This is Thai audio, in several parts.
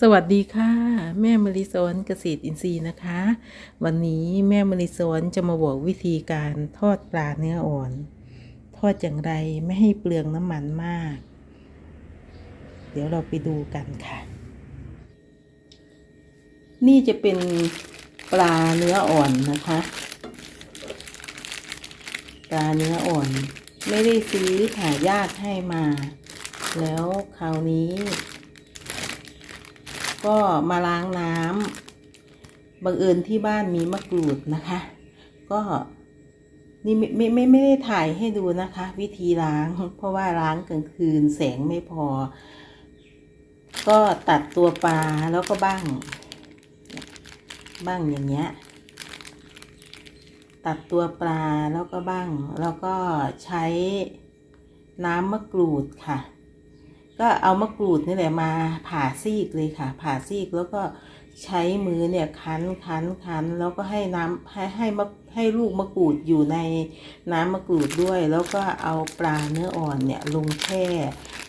สวัสดีค่ะ แม่มริสวนเกษตรอินทรีย์นะคะ วันนี้แม่มริสวนจะมาบอกวิธีการทอดปลาเนื้ออ่อน ทอดอย่างไรไม่ให้เปลืองน้ำมันมาก เดี๋ยวเราไปดูกันค่ะ นี่จะเป็นปลาเนื้ออ่อนนะคะปลาเนื้ออ่อน ไม่ได้ซื้อหาญาติให้มา แล้วคราวนี้ ก็มาล้างน้ำบังเอิญที่บ้านมีมะกรูดนะคะ ก็นี่ไม่ไม่ไม่ไม่ได้ถ่ายให้ดูนะคะ วิธีล้าง เพราะว่าล้างกลางคืนแสงไม่พอ ก็ตัดตัวปลาแล้วก็บ้าง บ้างอย่างเงี้ย ตัดตัวปลาแล้วก็บ้าง แล้วก็ใช้น้ำมะกรูดค่ะ ก็เอามะกรูดนี่แหละมาผ่าซีกเลยค่ะ ผ่าซีกแล้วก็ใช้มือเนี่ยคั้นคั้นคั้นแล้วก็ให้น้ำให้ให้มะให้ลูกมะกรูดอยู่ในน้ำมะกรูดด้วย แล้วก็เอาปลาเนื้ออ่อนเนี่ยลงแช่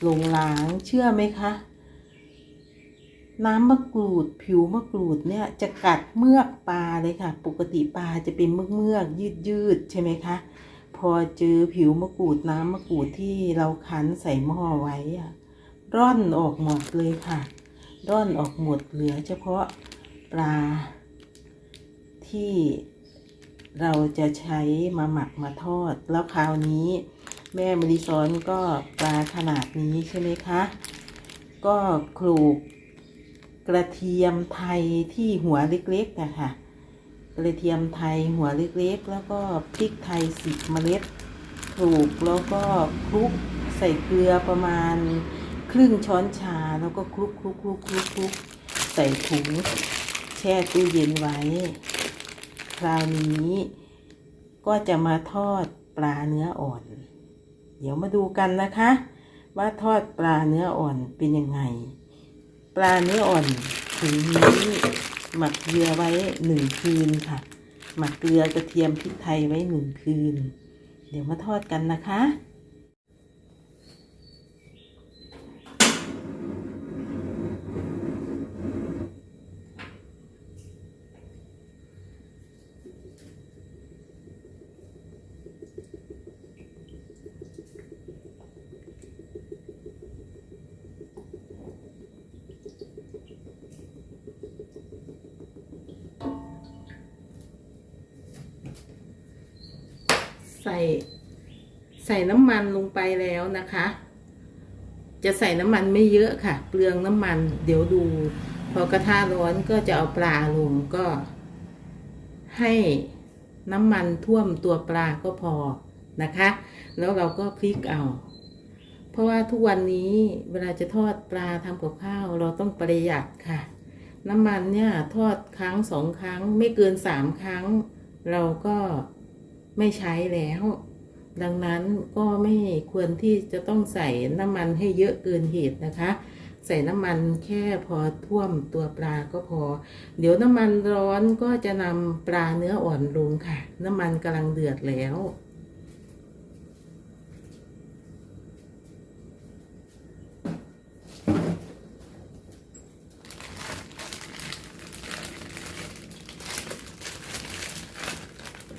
ลงล้างเชื่อไหมคะ น้ำมะกรูดผิวมะกรูดเนี่ยจะกัดเมือกปลาเลยค่ะ ปกติปลาจะเป็นเมือกเมือกยืดยืดๆใช่ไหมคะพอเจอผิวมะกรูดน้ำมะกรูดที่เราคั้นใส่หม้อไว้อะ ร่อนออกหมดเลยค่ะ ร่อนออกหมดเหลือเฉพาะปลาที่เราจะใช้มาหมักมาทอด แล้วคราวนี้แม่มริซอนก็ปลาขนาดนี้ใช่ไหมคะ ก็คลูกกระเทียมไทยที่หัวเล็กๆนะคะกระเทียมไทยหัวเล็กๆ แล้วก็พริกไทยสิบเมล็ดคลูกแล้วก็คลุกใส่เกลือประมาณ ครึ่งช้อนชาแล้วก็คลุกคลุกคลุกคลุกคลุกใส่ถุงแช่ตู้เย็นไว้ คราวนี้ก็จะมาทอดปลาเนื้ออ่อน เดี๋ยวมาดูกันนะคะ ว่าทอดปลาเนื้ออ่อนเป็นยังไง ปลาเนื้ออ่อนถุงนี้หมักเกลือไว้หนึ่งคืนค่ะ หมักเกลือกระเทียมพริกไทยไว้หนึ่งคืน เดี๋ยวมาทอดกันนะคะ ใส่ใส่น้ำมันลงไปแล้วนะคะ จะใส่น้ำมันไม่เยอะค่ะ เปลืองน้ำมัน เดี๋ยวดู พอกระทะร้อนก็จะเอาปลาลงก็ ให้น้ำมันท่วมตัวปลาก็พอนะคะ แล้วเราก็พลิกเอา เพราะว่าทุกวันนี้เวลาจะทอดปลาทำกับข้าวเราต้องประหยัดค่ะ น้ำมันเนี่ยทอดครั้งสองครั้งไม่เกินสามครั้ง เราก็ ไม่ใช้แล้ว ดังนั้นก็ไม่ควรที่จะต้องใส่น้ำมันให้เยอะเกินเหตุนะคะ ใส่น้ำมันแค่พอท่วมตัวปลาก็พอ เดี๋ยวน้ำมันร้อนก็จะนำปลาเนื้ออ่อนลงค่ะ น้ำมันกำลังเดือดแล้ว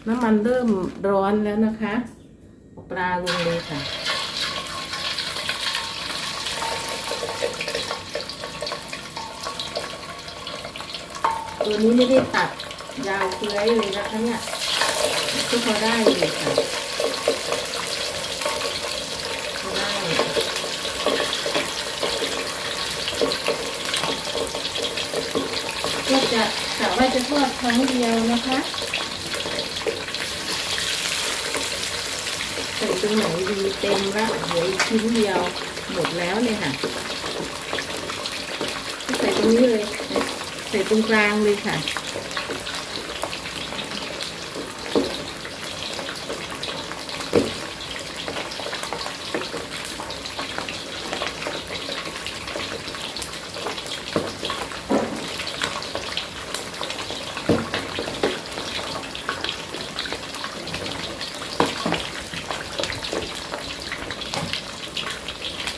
น้ำมันเริ่มร้อนแล้วนะคะ ปลาลงเลยค่ะ ตัวนี้ไม่ได้ตัดยาวเฟื้อยเลยนะคะเนี่ยก็พอได้เลยค่ะพอได้ก็จะกะว่าจะทอดครั้งเดียวนะคะ ใส่ตรงไหนดีเต็มละเหลืออีกชิ้นเดียวหมดแล้วเนี่ยค่ะ ใส่ตรงนี้เลย ใส่ตรงกลางเลยค่ะ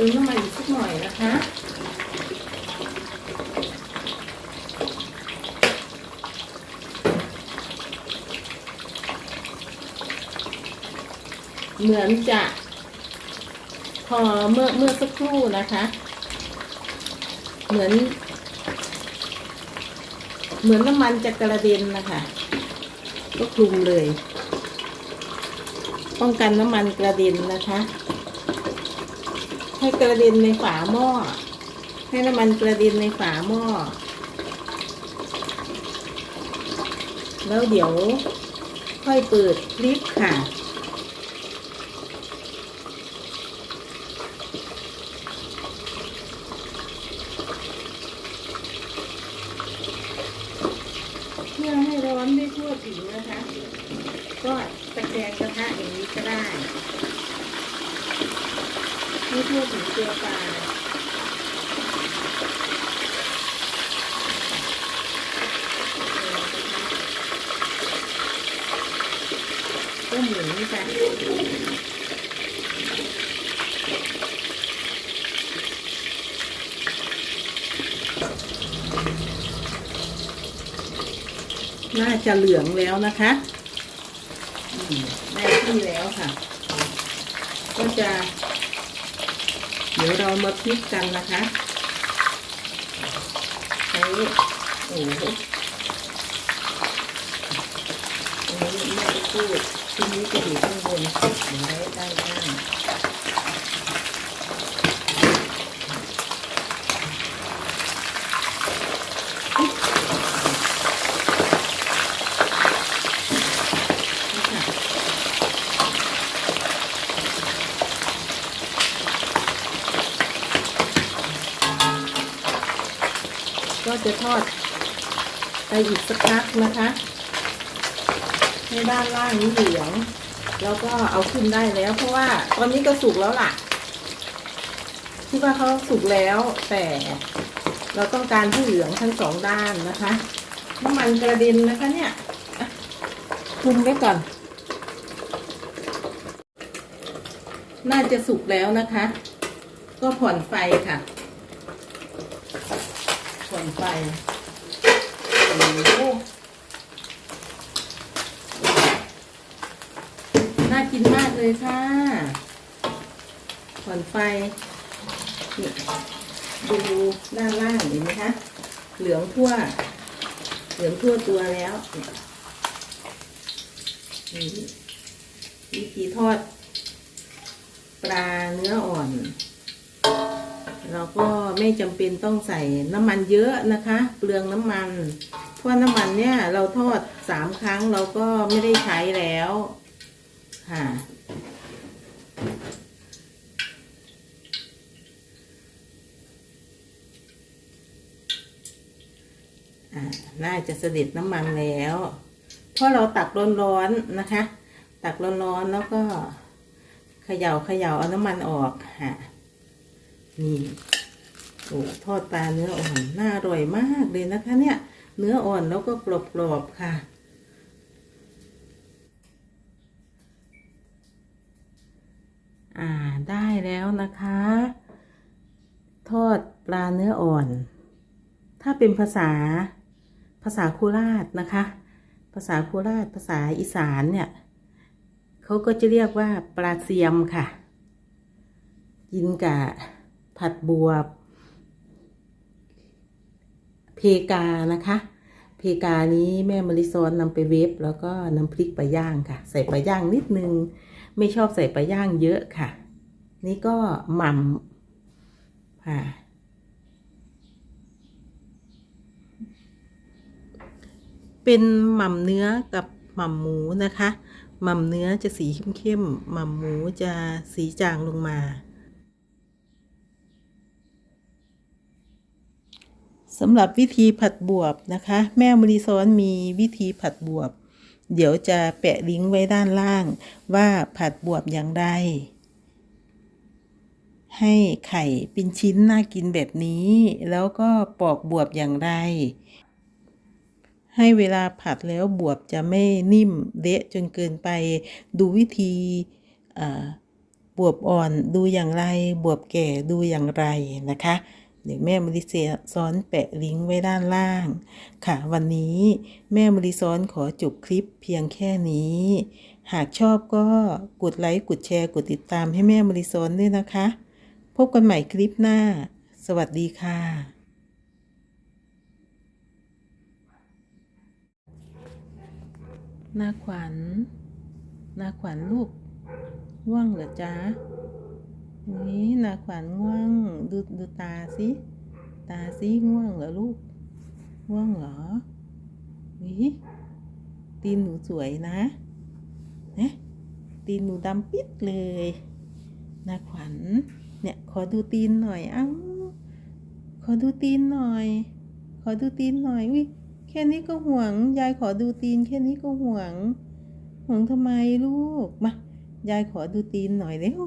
ตึงเข้ามาอีกสักหน่อยนะคะเหมือนจะพอเมื่อเมื่อสักครู่นะคะ เหมือน เหมือนน้ำมันจะกระเด็นนะคะ ก็คลุมเลย ป้องกันน้ำมันกระเด็นนะคะ ให้กระเด็นในฝาหม้อ ให้น้ำมันกระเด็นในฝาหม้อ แล้วเดี๋ยวค่อยเปิดลิฟค่ะ เพื่อให้ร้อนได้ทั่วถึงนะคะ ก็ตะแกรงกระทะอย่างนี้ก็ได้ ให้ทั่วถึงตัวปลาก็หมุนค่ะน่าจะเหลืองแล้วนะคะได้ที่แล้วค่ะ ก็จะ เดี๋ยวเรามาพลิกกันนะคะใช้โอ้โหอันนี้ไม่ได้พูดทีนี้จะอยู่ข้างบนเดี๋ยวได้ด้านล่าง จะทอดไปอีกสักพักนะคะให้ด้านล่างนี้เหลือง แล้วก็เอาขึ้นได้แล้ว เพราะว่าตอนนี้ก็สุกแล้วล่ะคิดว่าเขาสุกแล้วแต่เราต้องการให้เหลืองทั้งสองด้านนะคะน้ำมันกระเด็นนะคะเนี่ยคุมไว้ก่อน น่าจะสุกแล้วนะคะ ก็ผ่อนไฟค่ะ ไฟโอ้น่ากินมากเลยค่ะผ่อนไฟดูด้านล่างเห็นไหมคะ เหลืองทั่ว เหลืองทั่วตัวแล้ววิธีทอด ปลาเนื้ออ่อน เราก็ไม่จำเป็นต้องใส่น้ำมันเยอะนะคะ เปลืองน้ำมัน เพราะน้ำมันเนี่ยเราทอดสามครั้งเราก็ไม่ได้ใช้แล้วค่ะน่าจะเสด็จน้ำมันแล้ว เพราะเราตักร้อนๆนะคะ ตักร้อนๆแล้วก็เขย่าเขย่าเอาน้ำมันออกค่ะ นี่โอ้ทอดปลาเนื้ออ่อนน่าอร่อยมากเลยนะคะ เนี่ย เนื้ออ่อนแล้วก็กรอบๆค่ะอ่าได้แล้วนะคะ ทอดปลาเนื้ออ่อน ถ้าเป็นภาษาภาษาโคราชนะคะ ภาษาโคราชภาษาอีสานเนี่ยเขาก็จะเรียกว่าปลาเซียมค่ะ กินกับ ผัดบวบ เพกานะคะ เพกานี้แม่มะลิซ้อนนำไปเวฟแล้วก็น้ำพริกปลาย่างค่ะ ใส่ปลาย่างนิดนึง ไม่ชอบใส่ปลาย่างเยอะค่ะ นี่ก็หม่ำค่ะเป็นหม่ำเนื้อกับหม่ำหมูนะคะ หม่ำเนื้อจะสีเข้มๆ หม่ำหมูจะสีจางลงมา สำหรับวิธีผัดบวบนะคะ แม่มรีซ้อนมีวิธีผัดบวบ เดี๋ยวจะแปะลิงก์ไว้ด้านล่าง ว่าผัดบวบอย่างไร ให้ไข่เป็นชิ้นน่ากินแบบนี้ แล้วก็ปอกบวบอย่างไร ให้เวลาผัดแล้วบวบจะไม่นิ่มเละจนเกินไปดูวิธีบวบอ่อนดูอย่างไร บวบแก่ดูอย่างไรนะคะ เดี๋ยวแม่มริเซซ้อนแปะลิงก์ไว้ด้านล่าง ค่ะ วันนี้แม่มริซ้อนขอจบคลิปเพียงแค่นี้ หากชอบก็กดไลค์กดแชร์กดติดตามให้แม่มาริซ้อนด้วยนะคะ พบกันใหม่คลิปหน้า สวัสดีค่ะนาขวัญนาขวัญลูกง่วงเหรอจ๊ะ นี่นาขวัญง่วงดูดูตาสิตาสิง่วงเหรอลูกง่วงเหรอนี่ตีนหนูสวยนะเนี่ยตีนหนูดำปิดเลยนาขวัญเนี่ยขอดูตีนหน่อยเอ้าขอดูตีนหน่อย ขอดูตีนหน่อยวิแค่นี้ก็ห่วง ยายขอดูตีน แค่นี้ก็ห่วง ห่วงทำไมลูกมายายขอดูตีนหน่อยเร็ว